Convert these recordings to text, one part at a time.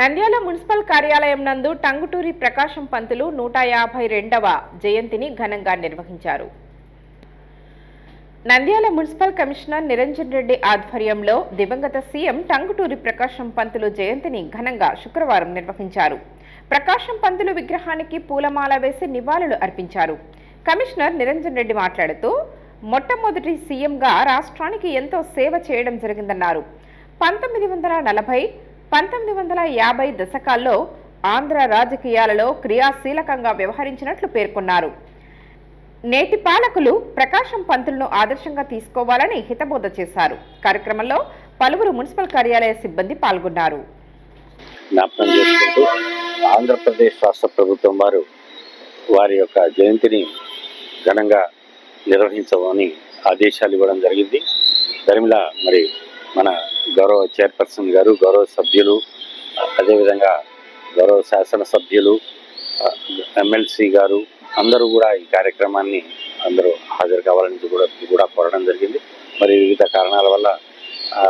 Nandyal municipal కార్యాలయం నందు టంగుటూరి ప్రకాశం పంతులు నూట యాభై రెండవ జయంతిని ఘనంగా నిర్వహించారు. నంద్యాల మున్సిపల్ కమిషనర్ నిరంజన్ రెడ్డి ఆధ్వర్యంలో దివంగత సీఎం టంగుటూరి ప్రకాశం పంతులు జయంతిని ఘనంగా శుక్రవారం నిర్వహించారు. ప్రకాశం పంతులు విగ్రహానికి పూలమాల వేసి నివాళులు అర్పించారు. కమిషనర్ నిరంజన్ రెడ్డి మాట్లాడుతూ మొట్టమొదటి సీఎంగా రాష్ట్రానికి ఎంతో సేవ చేయడం జరిగిందన్నారు. పంతొమ్మిది వందల నలభై పంతొమ్మిది వందల యాభై దశకాల్లో ఆంధ్ర రాజకీయాలలో క్రియాశీలకంగా వ్యవహరించినట్లు పేర్కొన్నారు. నేటి పాలకులు ప్రకాశం పంతులను ఆదర్శంగా తీసుకోవాలని హితబోధ చేశారు. కార్యక్రమంలో పలువురు మున్సిపల్ కార్యాలయ సిబ్బంది పాల్గొన్నారు. ఆంధ్రప్రదేశ్ రాష్ట్ర ప్రభుత్వం వారు వారి యొక్క జయంతిని ఘనంగా నిర్వహించమని ఆదేశాలు ఇవ్వడం జరిగింది. దరిమిల మరి మన గౌరవ చైర్పర్సన్ గారు గౌరవ సభ్యులు అదేవిధంగా గౌరవ శాసనసభ్యులు ఎమ్మెల్సీ గారు అందరూ కూడా ఈ కార్యక్రమాన్ని అందరూ హాజరు కావాలని కూడా కూడా కోరడం జరిగింది. మరి వివిధ కారణాల వల్ల ఆ,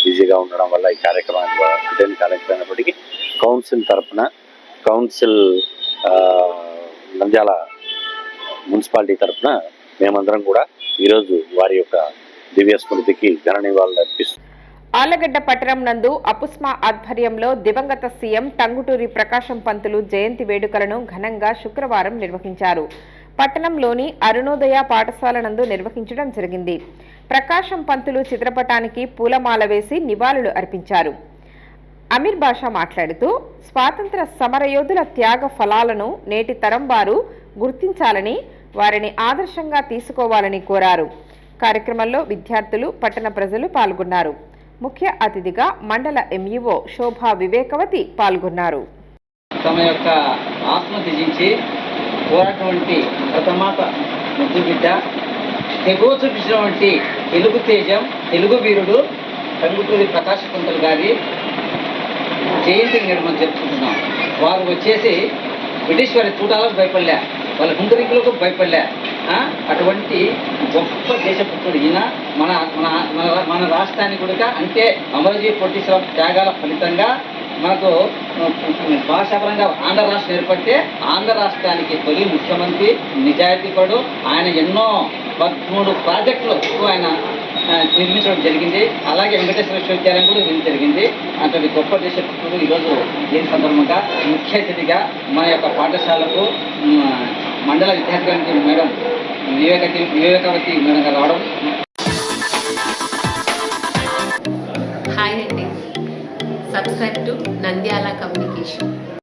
బిజీగా ఉండడం వల్ల ఈ కార్యక్రమానికి అటెండ్ కాలేకపోయినప్పటికీ కౌన్సిల్ తరఫున కౌన్సిల్ ఆ, నంద్యాల మున్సిపాలిటీ తరఫున మేమందరం కూడా ఈరోజు వారి యొక్క దివ్య స్మృతికి ఘన నివాళులు ఆలగడ్డ పట్టణం నందు అపుస్మా ఆధ్వర్యంలో దివంగత సీఎం టంగుటూరి ప్రకాశం పంతులు జయంతి వేడుకలను ఘనంగా శుక్రవారం నిర్వహించారు. పట్టణంలోని అరుణోదయ పాఠశాల నందు నిర్వహించడం జరిగింది. ప్రకాశం పంతులు చిత్రపటానికి పూలమాల వేసి నివాళులు అర్పించారు. అమీర్ బాషా మాట్లాడుతూ స్వాతంత్ర సమరయోధుల త్యాగ ఫలాలను నేటి తరం వారు గుర్తించాలని వారిని ఆదర్శంగా తీసుకోవాలని కోరారు. కార్యక్రమంలో విద్యార్థులు పట్టణ ప్రజలు పాల్గొన్నారు. ముఖ్య అతిథిగా మండల ఎంఈఓ శోభా వివేకవతి పాల్గొన్నారు. తమ యొక్క ఆత్మ త్యజించి కోరటువంటి ప్రథమాత ముద్దు బిడ్డ తెగువ చూపించినటువంటి తెలుగు తేజం తెలుగు వీరుడు టంగుటూరి ప్రకాశ పంతులు గారి జయంతిని నేడు మనం జరుపుకుంటున్నాం. వారు వచ్చేసి బ్రిటిష్ వారి చూడాలకు భయపడలే వాళ్ళ గుండరికులకు భయపడలే. అటువంటి గొప్ప దేశభక్తుడు. ఈయన మన మన మన మన రాష్ట్రాన్ని కూడా అంటే అమరజీ పొట్టిశ్వర త్యాగాల ఫలితంగా మనకు భాషాపరంగా ఆంధ్ర రాష్ట్రం ఏర్పడితే ఆంధ్ర రాష్ట్రానికి తొలి ముఖ్యమంత్రి నిజాయితీపడు ఆయన ఎన్నో పదమూడు ప్రాజెక్టులు ఆయన నిర్మించడం జరిగింది. అలాగే వెంకటేశ్వర విశ్వవిద్యాలయం కూడా నిర్మించడం జరిగింది. అటువంటి గొప్ప దేశభక్తులు ఈరోజు దీని సందర్భంగా ముఖ్య అతిథిగా మన యొక్క పాఠశాలకు మండల విద్యార్థి మేడం వివేక వివేకవతి మేడం గారు రావడం. హాయ్ అండి. Subscribe to Nandyal communication